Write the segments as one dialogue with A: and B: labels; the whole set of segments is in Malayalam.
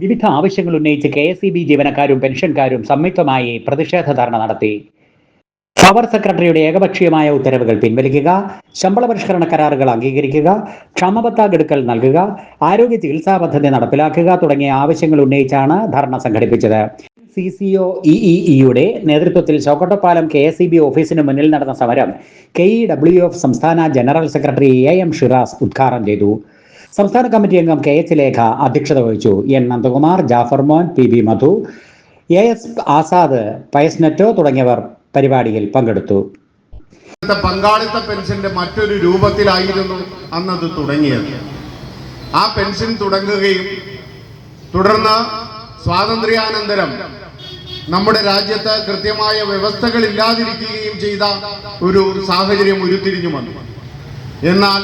A: വിവിധ ആവശ്യങ്ങൾ ഉന്നയിച്ച് കെ എസ് ഇ ബി ജീവനക്കാരും പെൻഷൻകാരും സംയുക്തമായി പ്രതിഷേധ ധർണ നടത്തി. പവർ സെക്രട്ടറിയുടെ ഏകപക്ഷീയമായ ഉത്തരവുകൾ പിൻവലിക്കുക ശമ്പള പരിഷ്കരണ കരാറുകൾ അംഗീകരിക്കുക ക്ഷമബത്ത ഗഡുക്കൽ നൽകുക ആരോഗ്യ ചികിത്സാ പദ്ധതി നടപ്പിലാക്കുക തുടങ്ങിയ ആവശ്യങ്ങൾ ഉന്നയിച്ചാണ് ധർണ സംഘടിപ്പിച്ചത്. സി സി ഒ ഇഇഇയുടെ നേതൃത്വത്തിൽ Chokkattappalam K S E B ഓഫീസിന് മുന്നിൽ നടന്ന സമരം കെ ഇ ഡബ്ല്യു എഫ് സംസ്ഥാന general secretary A M Shiraz ഉദ്ഘാടനം ചെയ്തു. സംസ്ഥാന കമ്മിറ്റി അംഗം കെ എച്ച് ലേഖ അധ്യക്ഷത വഹിച്ചു. N Nandakumar Jafar Mon P B Madhu A S Azad Pius Netto തുടങ്ങിയവർ പരിപാടിയിൽ പങ്കെടുത്തു.
B: പങ്കാളിത്ത പെൻഷന്റെ മറ്റൊരു രൂപത്തിലായിരുന്നു അന്നത് തുടങ്ങിയത്. ആ പെൻഷൻ തുടങ്ങുകയും തുടർന്ന് സ്വാതന്ത്ര്യാനന്തരം നമ്മുടെ രാജ്യത്ത് കൃത്യമായ വ്യവസ്ഥകൾ ഇല്ലാതിരിക്കുകയും ചെയ്ത ഒരു സാഹചര്യം ഉരുത്തിരിഞ്ഞു വന്നു. എന്നാൽ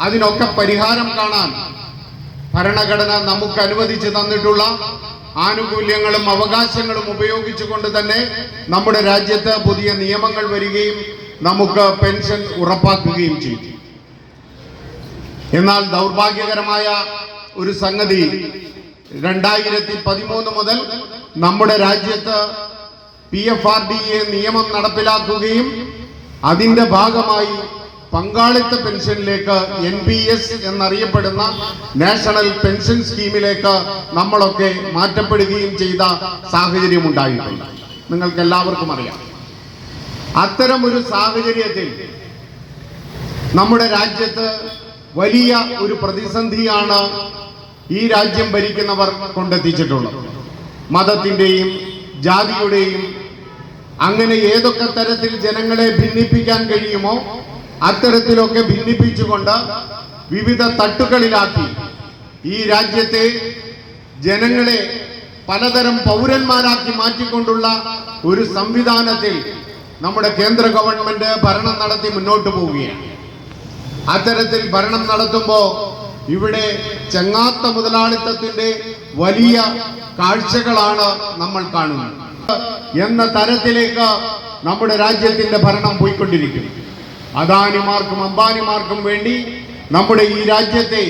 B: അതിനൊക്കെ പരിഹാരം കാണാൻ ഭരണഘടന നമുക്ക് അനുവദിച്ച് തന്നിട്ടുള്ള ആനുകൂല്യങ്ങളും അവകാശങ്ങളും ഉപയോഗിച്ചുകൊണ്ട് തന്നെ നമ്മുടെ രാജ്യത്ത് പുതിയ നിയമങ്ങൾ വരികയും നമുക്ക് പെൻഷൻ ഉറപ്പാക്കുകയും ചെയ്തു. എന്നാൽ ദൗർഭാഗ്യകരമായ ഒരു സംഗതി രണ്ടായിരത്തി പതിമൂന്ന് മുതൽ നമ്മുടെ രാജ്യത്ത് P F R D A നിയമം നടപ്പിലാക്കുകയും അതിന്റെ ഭാഗമായി പങ്കാളിത്ത പെൻഷനിലേക്ക് എൻ പി എസ് എന്നറിയപ്പെടുന്ന നാഷണൽ പെൻഷൻ സ്കീമിലേക്ക് നമ്മളൊക്കെ മാറ്റപ്പെടുകയും ചെയ്ത സാഹചര്യം ഉണ്ടായിട്ടുണ്ട് നിങ്ങൾക്ക് എല്ലാവർക്കും അറിയാം. അത്തരം ഒരു സാഹചര്യത്തിൽ നമ്മുടെ രാജ്യത്ത് വലിയ ഒരു പ്രതിസന്ധിയാണ് ഈ രാജ്യം ഭരിക്കുന്നവർ കൊണ്ടെത്തിച്ചിട്ടുള്ളത്. മതത്തിന്റെയും ജാതിയുടെയും അങ്ങനെ ഏതൊക്കെ തരത്തിൽ ജനങ്ങളെ ഭിന്നിപ്പിക്കാൻ കഴിയുമോ അത്തരത്തിലൊക്കെ ഭിന്നിപ്പിച്ചുകൊണ്ട് വിവിധ തട്ടുകളിലാക്കി ഈ രാജ്യത്തെ ജനങ്ങളെ പലതരം പൗരന്മാരാക്കി മാറ്റിക്കൊണ്ടുള്ള ഒരു സംവിധാനത്തിൽ നമ്മുടെ കേന്ദ്ര ഗവൺമെന്റ് ഭരണം നടത്തി മുന്നോട്ട് പോവുകയാണ്. അത്തരത്തിൽ ഭരണം നടത്തുമ്പോൾ ഇവിടെ ചെങ്ങാത്ത മുതലാളിത്തത്തിന്റെ വലിയ കാഴ്ചകളാണ് നമ്മൾ കാണുന്നത്. എന്ന തരത്തിലേക്ക് നമ്മുടെ രാജ്യത്തിന്റെ ഭരണം പോയിക്കൊണ്ടിരിക്കുന്നു അദാനിമാർക്കും അംബാനിമാർക്കും വേണ്ടി നമ്മുടെ ഈ രാജ്യത്തെ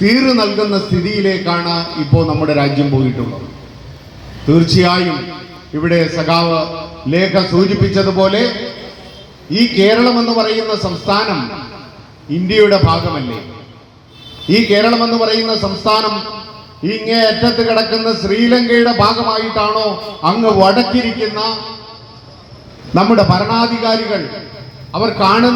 B: തീര് നൽകുന്ന സ്ഥിതിയിലേക്കാണ് ഇപ്പോൾ നമ്മുടെ രാജ്യം പോയിട്ടുള്ളത്. തീർച്ചയായും ഇവിടെ സഖാവ് ലേഖ സൂചിപ്പിച്ചതുപോലെ ഈ കേരളം എന്ന് പറയുന്ന സംസ്ഥാനം ഇന്ത്യയുടെ ഭാഗമല്ലേ? ഈ കേരളം എന്ന് പറയുന്ന സംസ്ഥാനം ഇങ്ങേ അറ്റത്ത് കിടക്കുന്ന ശ്രീലങ്കയുടെ ഭാഗമായിട്ടാണോ അങ്ങ് വടക്കിരിക്കുന്ന നമ്മുടെ ഭരണാധികാരികൾ അവർ കാണുന്ന